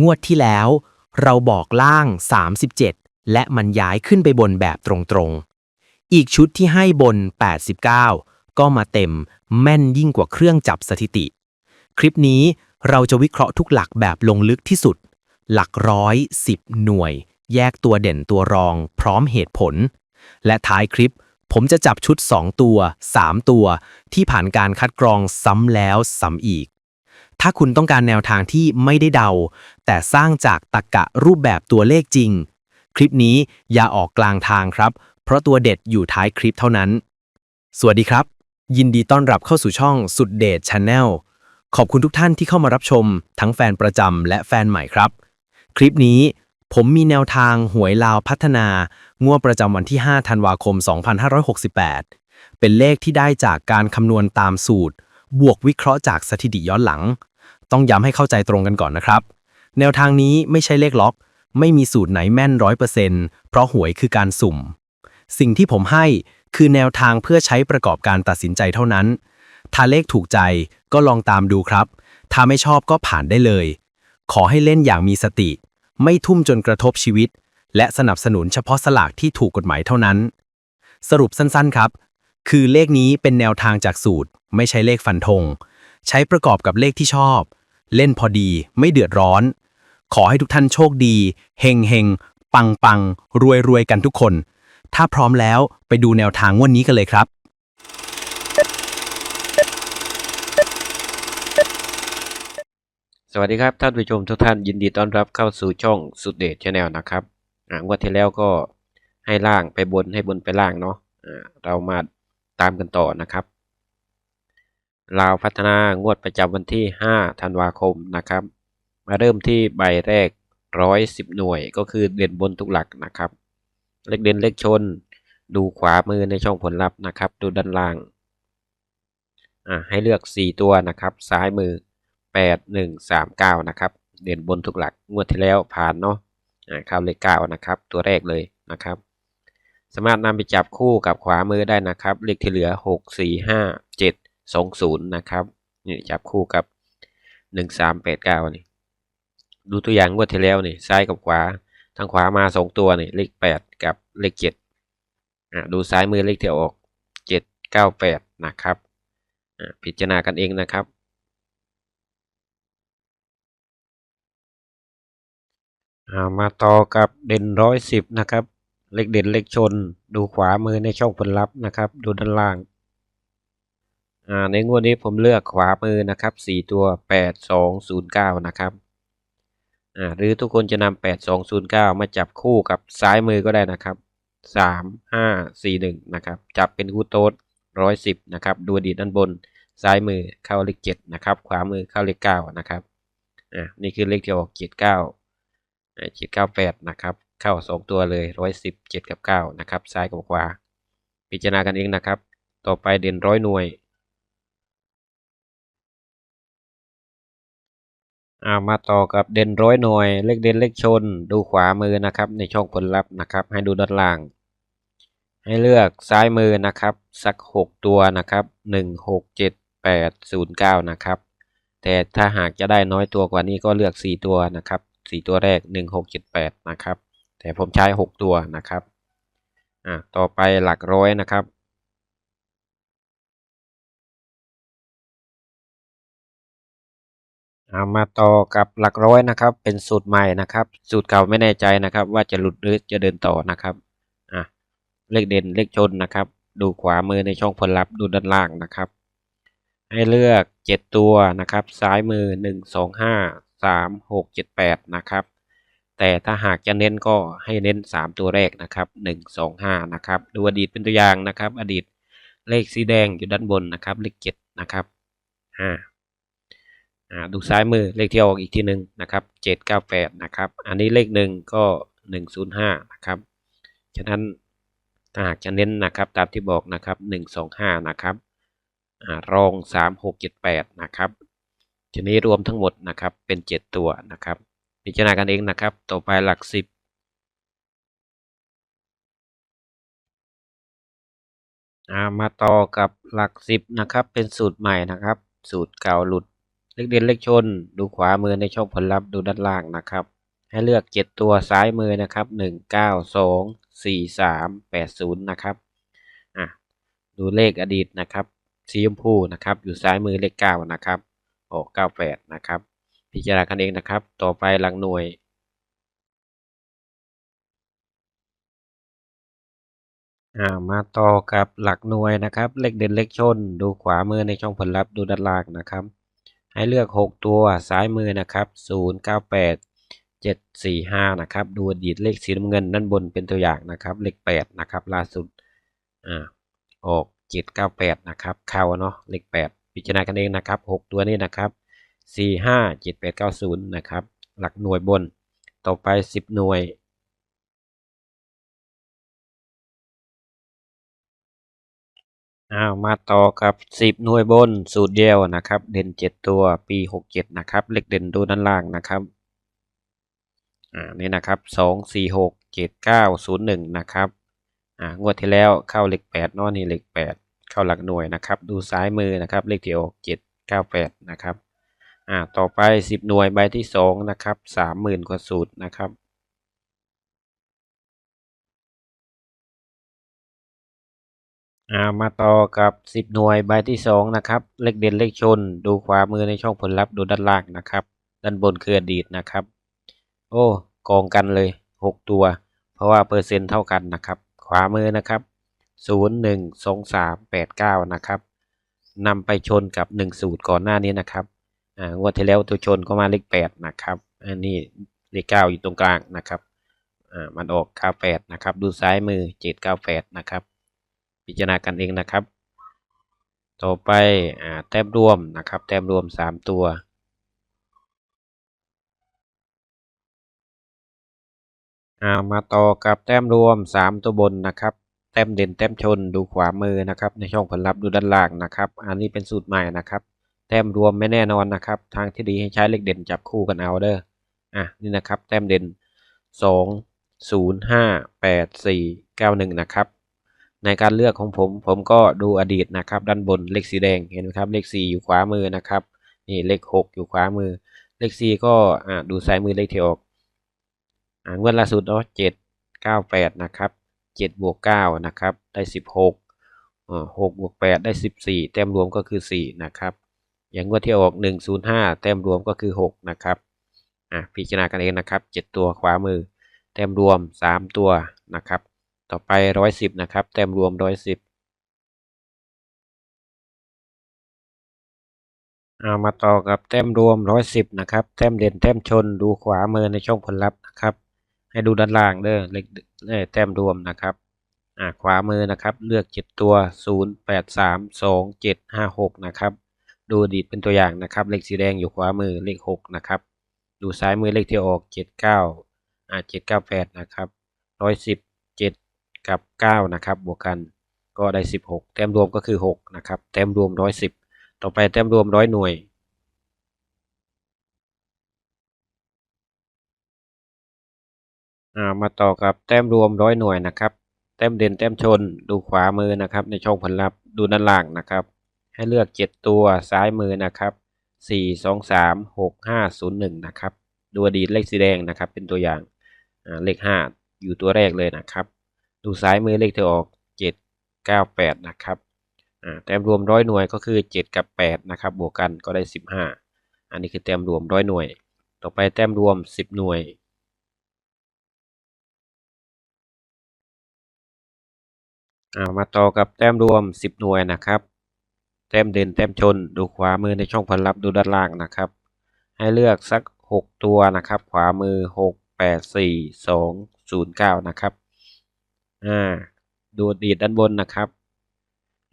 งวดที่แล้ว เราบอกล่าง 37 และมันย้ายขึ้นไปบนแบบตรงๆ อีกชุดที่ให้บน 89 ก็มาเต็มแม่นยิ่งกว่าเครื่องจับสถิติ คลิปนี้เราจะวิเคราะห์ทุกหลักแบบลงลึกที่สุด หลักร้อยสิบหน่วย แยกตัวเด่นตัวรอง พร้อมเหตุผล และท้ายคลิปผมจะจับชุด 2 ตัว 3 ตัว ที่ผ่านการคัดกรองซ้ำแล้วซ้ำอีก ถ้าคุณต้องการแนวทางที่ไม่ได้เดา แต่สร้างจากตรรกะรูปแบบตัวเลขจริง คลิปนี้อย่าออกกลางทางครับ เพราะตัวเด็ดอยู่ท้ายคลิปเท่านั้น สวัสดีครับ ยินดีต้อนรับเข้าสู่ช่องสุดเดช Channel ขอบคุณทุกท่านที่เข้ามารับชม ทั้งแฟนประจำและแฟนใหม่ครับ คลิปนี้ผมมีแนวทางหวยลาวพัฒนางวดประจำวันที่ 5 ธันวาคม 2568 เป็นเลขที่ได้จากการคำนวณตามสูตร บวกวิเคราะห์จากสถิติย้อนหลัง ต้องย้ำให้เข้าใจตรงกันก่อนนะครับ แนวทางนี้ไม่ใช่เลขล็อก ไม่มีสูตรไหนแม่นร้อยเปอร์เซ็นต์เพราะหวยคือการสุ่ม สิ่งที่ผมให้คือแนวทางเพื่อใช้ประกอบการตัดสินใจเท่านั้น ถ้าเลขถูกใจก็ลองตามดูครับ ถ้าไม่ชอบก็ผ่านได้เลย ขอให้เล่นอย่างมีสติ ไม่ทุ่มจนกระทบชีวิต และสนับสนุนเฉพาะสลากที่ถูกกฎหมายเท่านั้น สรุปสั้นๆครับ คือเลขนี้เป็นแนวทางจากสูตร ไม่ใช่เลขฟันธง ใช้ประกอบกับเลขที่ชอบ เล่นพอดี ไม่เดือดร้อน ขอให้ทุกท่านโชคดี เฮงเฮงปังปังรวยรวยกันทุกคน ถ้าพร้อมแล้วไปดูแนวทางวันนี้กันเลยครับ สวัสดีครับ ท่านผู้ชมทุกท่านยินดีต้อนรับเข้าสู่ช่องสุดเดชชาแนลนะครับอ่างวดที่แล้วก็ให้ล่างไปบนให้บนไปล่างเนาะอ่าเรามาตามกันต่อนะครับ ลาวพัฒนางวดประจำวันที่ 5 ธันวาคมนะครับ มาเริ่มที่ใบแรก 110 หน่วย ก็คือเด่นบนทุกหลักนะครับ เลขเด่นเลขชน ดูขวามือในช่องผลลัพธ์นะครับ ดูด้านล่าง ให้เลือก 4 ตัวนะครับ ซ้ายมือแปดหนึ่งสามเก้านะครับ เด่นบนทุกหลัก งวดที่แล้วผ่านเนาะเข้าเลขเก้านะครับ ตัวแรกเลยนะครับ สามารถนำไปจับคู่กับขวามือได้นะครับ เลขที่เหลือหกสี่ห้าเจ็ดสองศูนย์นะครับ นี่จับคู่กับหนึ่งสามแปดเก้านี่ ดูตัวอย่างงวดที่แล้วนี่ ซ้ายกับขวา ทางขวามาสองตัวนี่ เลขแปดกับเลขเจ็ดอ่าดูซ้ายมือเลขที่ออกเจ็ดเก้าแปดนะครับอ่าพิจารณากันเองนะครับมาต่อกับเด่นร้อยสิบนะครับ เลขเด่นเลขชน ดูขวามือในช่องผลลัพธ์นะครับ ดูด้านล่าง ในงวดนี้ผมเลือกขวามือนะครับสี่ตัวแปดสองศูนย์เก้านะครับหรือทุกคนจะนำแปดสองศูนย์เก้ามาจับคู่กับซ้ายมือก็ได้นะครับสามห้าสี่หนึ่งนะครับ จับเป็นคู่โต๊ดร้อยสิบนะครับ ดูดีด้านบนซ้ายมือเข้าเลขเจ็ดนะครับ ขวามือเข้าเลขเก้านะครับอ่านี่คือเลขที่ออกเจ็ดเก้าเจ็ดเก้าแปดนะครับ เข้าสองตัวเลยร้อยสิบเจ็ดกับเก้านะครับ ซ้ายกับขวา พิจารณากันเองนะครับ ต่อไปเด่นร้อยหน่วย อ่ามาต่อกับเด่นร้อยหน่วย เลขเด่นเลขชน ดูขวามือนะครับ ในช่องผลลัพธ์นะครับ ให้ดูด้านล่าง ให้เลือกซ้ายมือนะครับ สักหกตัวนะครับหนึ่งหกเจ็ดแปดศูนย์เก้านะครับ แต่ถ้าหากจะได้น้อยตัวกว่านี้ก็เลือกสี่ตัวนะครับสี่ตัวแรกหนึ่งหกเจ็ดแปดนะครับ แต่ผมใช้หกตัวนะครับ อ่าต่อไปหลักร้อยนะครับ เอามาต่อกับหลักร้อยนะครับ เป็นสูตรใหม่นะครับ สูตรเก่าไม่แน่ใจนะครับ ว่าจะหลุดหรือจะเดินต่อนะครับอะเลขเด่นเลขชนนะครับ ดูขวามือในช่องผลลัพธ์ดูด้านล่างนะครับ ให้เลือกเจ็ดตัวนะครับ ซ้ายมือหนึ่งสองห้าสามหกเจ็ดแปดนะครับ แต่ถ้าหากจะเน้นก็ให้เน้นสามตัวแรกนะครับหนึ่งสองห้านะครับดูอดีตเป็นตัวอย่างนะครับ อดีตเลขสีแดงอยู่ด้านบนนะครับ เลขเจ็ดนะครับห้าอ่า ดูซ้ายมือเลขที่ออกอีกทีหนึ่งนะครับเจ็ดเก้าแปดนะครับอันนี้เลขหนึ่งก็หนึ่งศูนย์ห้านะครับฉะนั้นถ้าหากจะเน้นนะครับตามที่บอกนะครับหนึ่งสองห้านะครับรองสามหกเจ็ดแปดนะครับทีนี้รวมทั้งหมดนะครับเป็นเจ็ดตัวนะครับพิจารณากันเองนะครับ ต่อไปหลักสิบมาต่อกับหลักสิบนะครับเป็นสูตรใหม่นะครับ สูตรเก่าหลุด เลขเด่นเลขชน ดูขวามือในช่องผลลัพธ์ดูด้านล่างนะครับ ให้เลือก 7 ตัวซ้ายมือนะครับ 1 9 2 4 3 8 0 นะครับอะดูเลขอดีตนะครับสีชมพูนะครับ อยู่ซ้ายมือเลข 9 นะครับออก98 นะครับ พิจารณากันเองนะครับ ต่อไปหลังหน่วยอ่ามาต่อกับหลักหน่วยนะครับ เลขเด่นเลขชน ดูขวามือในช่องผลลัพธ์ดูด้านล่างนะครับ ให้เลือก 6 ตัวซ้ายมือนะครับ 0 9 8 7 4 5 นะครับ ดูอดีตเลขสีน้ำเงินด้านบนเป็นตัวอย่างนะครับ เลข 8 นะครับ ล่าสุดอ่าออก 7 9 8 นะครับ เข้าเนาะ เลข 8 พิจารณากันเองนะครับ 6 ตัวนี้นะครับ 4 5 7 8 9 0 นะครับ หลักหน่วยบน ต่อไป 10 หน่วย อ้าวมาต่อกับ 10 หน่วยบนสูตรเดียวนะครับ เด่น 7 ตัวปี 67 นะครับ เลขเด่นดูด้านล่างนะครับอ่านี่นะครับ 2 4 6 7 9 0 1 นะครับอ่างวดที่แล้วเข้าเลข8เนาะนี่เลข8 เข้าหลักหน่วยนะครับ ดูซ้ายมือนะครับ เลขที่ออก7 9 8 นะครับอ่าต่อไป 10 หน่วยใบที่ 2 นะครับ 30,000 กว่าสูตรนะครับ อ่ามาต่อกับ 10 หน่วยใบที่ 2 นะครับ เลขเด่นเลขชน ดูขวามือในช่องผลลัพธ์ดูด้านล่างนะครับ ด้านบนคืออดีตนะครับ โอ้กองกันเลย 6 ตัว เพราะว่าเปอร์เซ็นต์เท่ากันนะครับ ขวามือนะครับ 0 1 2 3 8 9 นะครับนำไปชนกับ 1 สูตรก่อนหน้านี้นะครับอ่างวดที่แล้วตัวชนก็มาเลข 8 นะครับ อันนี้เลข 9 อยู่ตรงกลางนะครับอ่ามันออก 98 นะครับ ดูซ้ายมือ 798 นะครับ พิจารณากันเองนะครับ ต่อไปอ่าแต้มรวมนะครับ แต้มรวม 3 ตัวามาต่อกับแต้มรวม 3 ตัวบนนะครับ แต้มเด่นแต้มชนดูขวามือนะครับ ในช่องผลลัพธ์ดูด้านล่างนะครับ อันนี้เป็นสูตรใหม่นะครับ แต้มรวมไม่แน่นอนนะครับ ทางที่ดีให้ใช้เลขเด่นจับคู่กันเอาเด้ออะนี่นะครับ แต้มเด่น 2 0 5 8 4 9 1 นะครับ ในการเลือกของผม ผมก็ดูอดีตนะครับ ด้านบนเลขสีแดงเห็นไหมครับเลข 4 อยู่ขวามือนะครับนี่เลข 6 อยู่ขวามือ เลข 4 ก็ดูซ้ายมือเลขที่ออกอ่างวดล่าสุดเนาะ7 9 8นะครับ7บวก9นะครับได้16อ่า6บวก8ได้14แต้มรวมก็คือ4นะครับอย่างงวดที่ออก105แต้มรวมก็คือ6นะครับอะพิจารณากันเองนะครับ7ตัวขวามือ แต้มรวม3ตัวนะครับ ต่อไป110นะครับ แต้มรวม110เอามาต่อกับแต้มรวม110นะครับ แต้มเด่นแต้มชนดูขวามือในช่องผลลัพธ์นะครับ ให้ดูด้านล่างเด้อเลขเอ้แต้มรวมนะครับอ่าขวามือนะครับ เลือก7ตัว0 8 3 2 7 5 6นะครับ ดูอดีตเป็นตัวอย่างนะครับ เลขสีแดงอยู่ขวามือเลข6นะครับ ดูซ้ายมือเลขที่ออก79อ่า798นะครับ110 7 กับ 9 นะครับ บวกกันก็ได้ 16 แต้มรวมก็คือ 6 นะครับ แต้มรวม 110 ต่อไปแต้มรวม 100 หน่วยามาต่อกับแต้มรวมร้อยหน่วยนะครับ แต้มเด่นแต้มชนดูขวามือนะครับ ในช่องผลลัพธ์ดูด้านล่างนะครับ ให้เลือก 7 ตัวซ้ายมือนะครับ 4 2 3 6 5 0 1 นะครับ ดูอดีตเลขสีแดงนะครับ เป็นตัวอย่างเลข 5 อยู่ตัวแรกเลยนะครับ ดูซ้ายมือเลขที่ออก 7 9 8 นะครับแต้มรวมร้อยหน่วยก็คือ 7 กับ 8 นะครับ บวกกันก็ได้ 15 อันนี้คือแต้มรวมร้อยหน่วย ต่อไปแต้มรวม 10 หน่วยามาต่อกับแต้มรวม 10 หน่วยนะครับ แต้มเด่นแต้มชน ดูขวามือในช่องผลลัพธ์ดูด้านล่างนะครับ ให้เลือกสัก 6 ตัวนะครับ ขวามือ 6 8 4 2 0 9 นะครับ อ่าดูดีตด้านบนนะครับ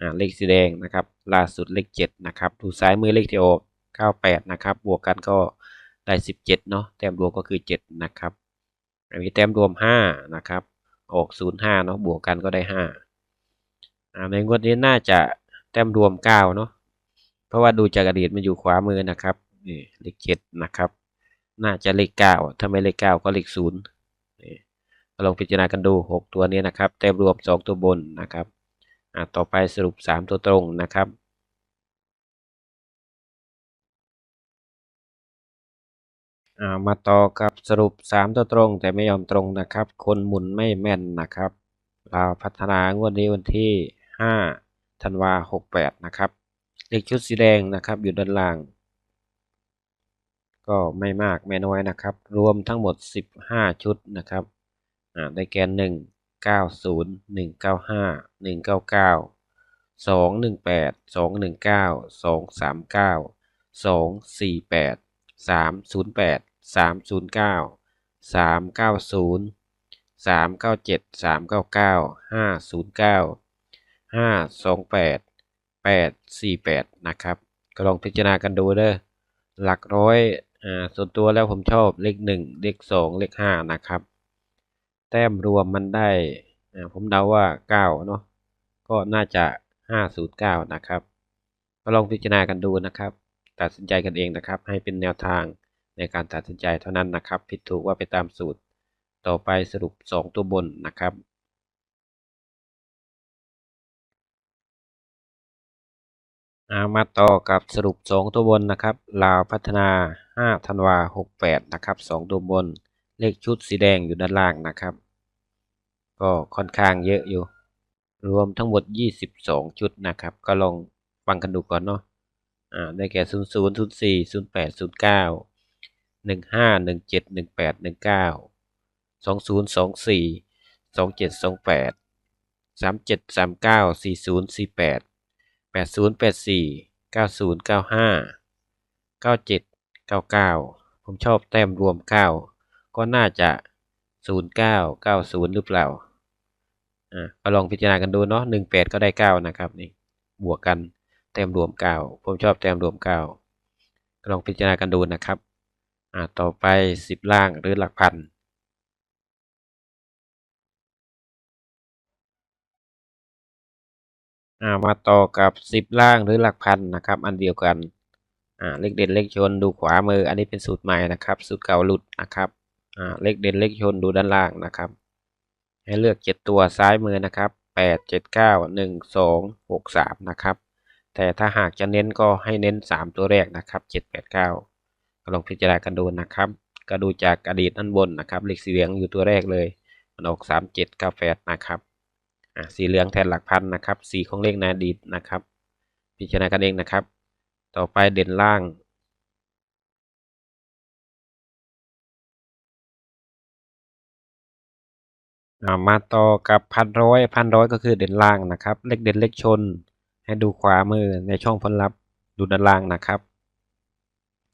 อ่าเลขสีแดงนะครับ ล่าสุดเลข7นะครับดูซ้ายมือเลขที่ออก98นะครับ บวกกันก็ได้17เนาะแต้มรวมก็คือ7นะครับอันนี้แต้มรวม5นะครับ ออก05เนาะบวกกันก็ได้5อ่าในงวดนี้น่าจะแต้มรวมเก้าเนาะเพราะว่าดูจากอดีตมันอยู่ขวามือนะครับนี่เลขเจ็ดนะครับ น่าจะเลขเก้าถ้าไม่เลขเก้าก็เลขศูนย์ ลองพิจารณากันดูหกตัวนี้นะครับแต้มรวมสองตัวบนนะครับต่อไปสรุปสามตัวตรงนะครับามาต่อกับสรุป 3 ตัวตรง แต่ไม่ยอมตรงนะครับ คนหมุนไม่แม่นนะครับเราพัฒนางวดนี้วันที่ 5 ธันวา68 นะครับ เลขชุดสีแดงนะครับอยู่ด้านล่าง ก็ไม่มากไม่น้อยนะครับ รวมทั้งหมด 15 ชุดนะครับ อ่าได้แก่1 90 195 199 218 219 239 248 308 309 390 397 399 509 528 848นะครับก็ลองพิจารณากันดูเด้อหลักร้อยอ่าส่วนตัวแล้วผมชอบเลขหนึ่งเลขสองเลขห้านะครับ แต้มรวมมันได้ ผมเดาว่าเก้าเนาะก็น่าจะห้าศูนะครับก็ลองพิจารณากันดูนะครับ ตัดสินใจกันเองนะครับ ให้เป็นแนวทางในการตัดสินใจเท่านั้นนะครับ ผิดถูกว่าไปตามสูตร ต่อไปสรุป 2 ตัวบนนะครับามาต่อกับสรุป 2 ตัวบนนะครับลาวพัฒนา 5 ธันวา 68 นะครับ 2 ตัวบน เลขชุดสีแดงอยู่ด้านล่างนะครับ ก็ค่อนข้างเยอะอยู่ รวมทั้งหมด 22 ชุดนะครับ ก็ลองฟังกันดูก่อนเนาะอ่าได้แก่ 0 0 0 4 0 8 0 9 1 5 1 7 1 8 1 9 2 0 2 4 2 7 2 8 3 7 3 9 4 0 4 8 8 0 8 4 9 0 9 5 9 7 9 9 ผมชอบแต้มรวม 9 ก็น่าจะ 0 9 9 0 หรือเปล่า อ่าก็ลองพิจารณากันดูเนาะ1 8 ก็ได้ 9 นะครับนี่บวกกันแต้มรวม 9 ผมชอบแต้มรวม9ก็ลองพิจารณากันดูนะครับอ่าต่อไป 10 ล่างหรือหลักพันอ่ามาต่อกับ10ล่างหรือหลักพันนะครับ อันเดียวกันอ่าเลขเด่นเลขชนดูขวามือ อันนี้เป็นสูตรใหม่นะครับ สูตรเก่าหลุดนะครับ เลขเด่นเลขชนดูด้านล่างนะครับ ให้เลือก 7 ตัวซ้ายมือนะครับ 8 7 9 1 2 6 3 นะครับ แต่ถ้าหากจะเน้นก็ให้เน้น 3 ตัวแรกนะครับ 7 8 9ก็ลองพิจารณากันดูนะครับก็ดูจากอดีตด้านบนนะครับเลขสีเหลืองอยู่ตัวแรกเลยมันออก 3 7 9 8นะครับสีเหลืองแทนหลักพันนะครับสีของเลขในอดีตนะครับ พิจารณากันเองนะครับ ต่อไปเด่นล่าง อ่ามาต่อกับพันร้อยพันร้อยก็คือเด่นล่างนะครับ เลขเด่นเลขชน ให้ดูขวามือในช่องผลลัพธ์ดูด้านล่างนะครับ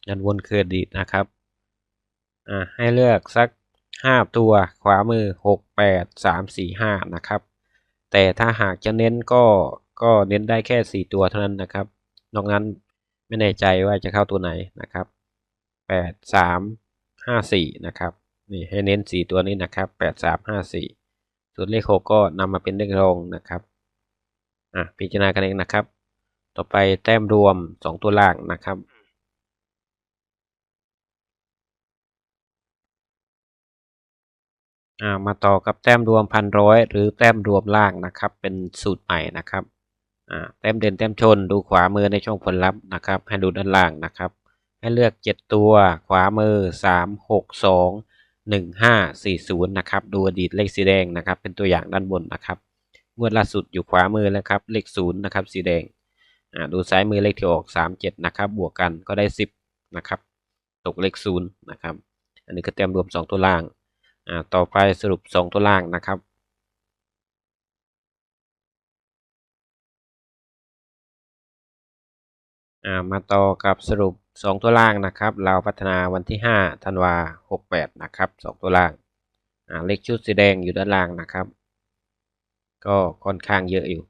ด้านบนคืออดีตนะครับอ่าให้เลือกสักห้าตัวขวามือหกแปดสามสี่ห้านะครับ แต่ถ้าหากจะเน้นก็ก็เน้นได้แค่สี่ตัวเท่านั้นนะครับ นอกนั้นไม่แน่ใจว่าจะเข้าตัวไหนนะครับแปดสามห้าสี่นะครับ นี่ให้เน้นสี่ตัวนี้นะครับแปดสามห้าสี่ส่วนเลขหกก็นำมาเป็นเลขรองนะครับอะพิจารณากันเองนะครับ ต่อไปแต้มรวมสองตัวล่างนะครับอ่ามาต่อกับแต้มรวมพันร้อยหรือแต้มรวมล่างนะครับ เป็นสูตรใหม่นะครับอ่าแต้มเด่นแต้มชนดูขวามือในช่องผลลัพธ์นะครับ ให้ดูด้านล่างนะครับ ให้เลือกเจ็ดตัวขวามือสาม หกสองหนึ่งห้าสี่ศูนย์นะครับ ดูอดีตเลขสีแดงนะครับ เป็นตัวอย่างด้านบนนะครับ งวดล่าสุดอยู่ขวามือแล้วครับ เลขศูนย์นะครับ สีแดง อ่า ดูซ้ายมือเลขที่ออกสามเจ็ดนะครับ บวกกันก็ได้สิบนะครับ ตกเลขศูนย์นะครับ อันนี้ก็เต็มรวมสองตัวล่าง อ่า ต่อไปสรุปสองตัวล่างนะครับมาต่อกับสรุป 2 ตัวล่างนะครับเราพัฒนาวันที่5ธันวา68นะครับ2ตัวล่างาเลขชุดสีแดงอยู่ด้านล่างนะครับ ก็ค่อนข้างเยอะอยู่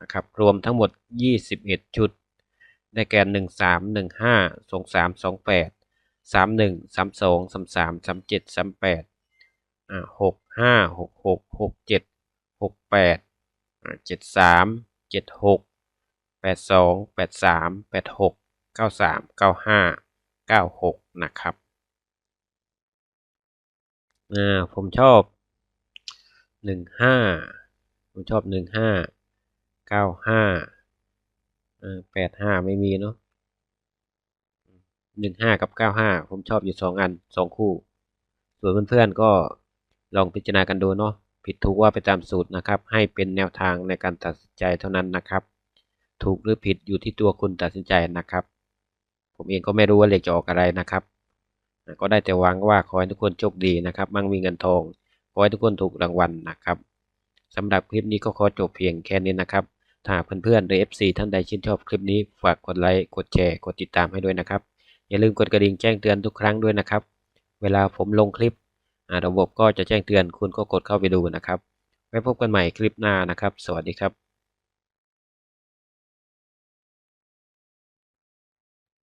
นะครับรวมทั้งหมด 21 ชุด ได้แก่ 1 3 1 5 2 3 2 8 3 1 3 2 3 3 3 7 3 8 6 5 6 6 6 7 6 8 7 3 7 6แปดสอง แปดสามแปดหกเก้าสามเก้าห้าเก้าหกนะครับอ่าผมชอบหนึ่งห้าผมชอบหนึ่งห้าเก้าห้าอ่าแปดห้าไม่มีเนาะหนึ่งห้ากับเก้าห้าผมชอบอยู่สองอันสองคู่ ส่วนเพื่อนๆก็ลองพิจารณากันดูเนาะผิดถูกว่าไปตามสูตรนะครับ ให้เป็นแนวทางในการตัดสินใจเท่านั้นนะครับ ถูกหรือผิดอยู่ที่ตัวคุณตัดสินใจนะครับ ผมเองก็ไม่รู้ว่าเลขจะออกอะไรนะครับ ก็ได้แต่หวังว่าขอให้ทุกคนโชคดีนะครับ มั่งมีเงินทอง ขอให้ทุกคนถูกรางวัลนะครับสำหรับคลิปนี้ก็ขอจบเพียงแค่นี้นะครับ ถ้าเพื่อนๆหรือ FC ท่านใดชื่นชอบคลิปนี้ฝากกดไลค์ กดแชร์ กดติดตามให้ด้วยนะครับ อย่าลืมกดกระดิ่งแจ้งเตือนทุกครั้งด้วยนะครับ เวลาผมลงคลิปอ่าระบบก็จะแจ้งเตือนคุณก็กดเข้าไปดูนะครับ ไว้พบกันใหม่คลิปหน้านะครับ สวัสดีครับ